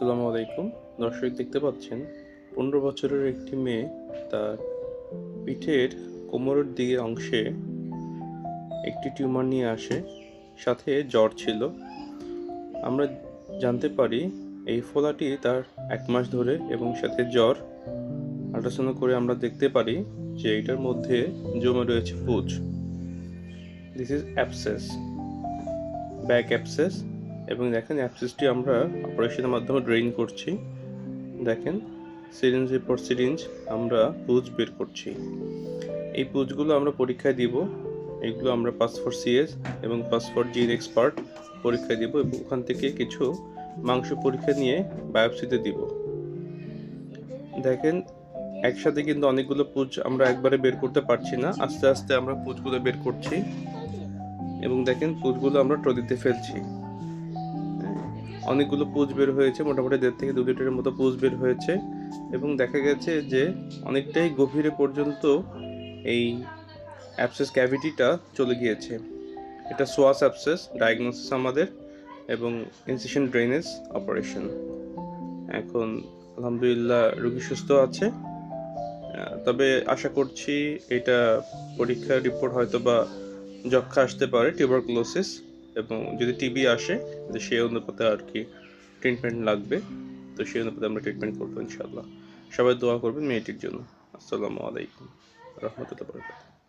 আসসালামু আলাইকুম। দর্শক দেখতে পাচ্ছেন, পনেরো বছরের একটি মেয়ে তার পিঠের কোমরের দিকে অংশে একটি টিউমার নিয়ে আসে, সাথে জ্বর ছিল। আমরা জানতে পারি এই ফোলাটি তার এক মাস ধরে এবং সাথে জ্বর। আল্ট্রাসাউন্ড করে আমরা দেখতে পারি যে এটার মধ্যে জমে রয়েছে পুজ। This is abscess back abscess এবং দেখেন অ্যাপসেসটি আমরা অপারেশনের মাধ্যমে ড্রেইন করছি। দেখেন সিরিঞ্জ পর সিরিঞ্জ আমরা পুজ বের করছি। এই পুজগুলো আমরা পরীক্ষায় দিব। এগুলো আমরা পাস ফর সিএস এবং পাস ফর জিন এক্সপার্ট পরীক্ষায় দিব এবং ওখান থেকে কিছু মাংস পরীক্ষা নিয়ে বায়োপসিতে দিব। দেখেন একসাথে কিন্তু অনেকগুলো পুজ আমরা একবারে বের করতে পারছি না। আস্তে আস্তে আমরা পুজগুলো বের করছি এবং দেখেন পুজগুলো আমরা ট্রলিতে ফেলছি। অনেকগুলো পুজ বের হয়েছে, মোটামুটি দেড় থেকে দু লিটারের মতো পুজ বের হয়েছে এবং দেখা গেছে যে অনেকটাই গভীরে পর্যন্ত এই অ্যাপসেস ক্যাভিটিটা চলে গিয়েছে। এটা সোয়াস অ্যাপসেস, ডায়াগনোসিস আমাদের এবং ইনসিশন ড্রেনেজ অপারেশন এখন আলহামদুলিল্লাহ রোগী সুস্থ আছে। তবে আশা করছি এটা পরীক্ষার রিপোর্ট হয়তো বা যক্ষা আসতে পারে টিউবারকুলোসিস এবং যদি টিবি আসে, তো সেই অনুপাতে আর কি ট্রিটমেন্ট লাগবে। তো সেই অনুপাতে আমরা ট্রিটমেন্ট করব ইনশাল্লাহ সবাই দোয়া করবেন মেয়েটির জন্য। আসসালামু আলাইকুম। রহমতুল্লাহ বরকাত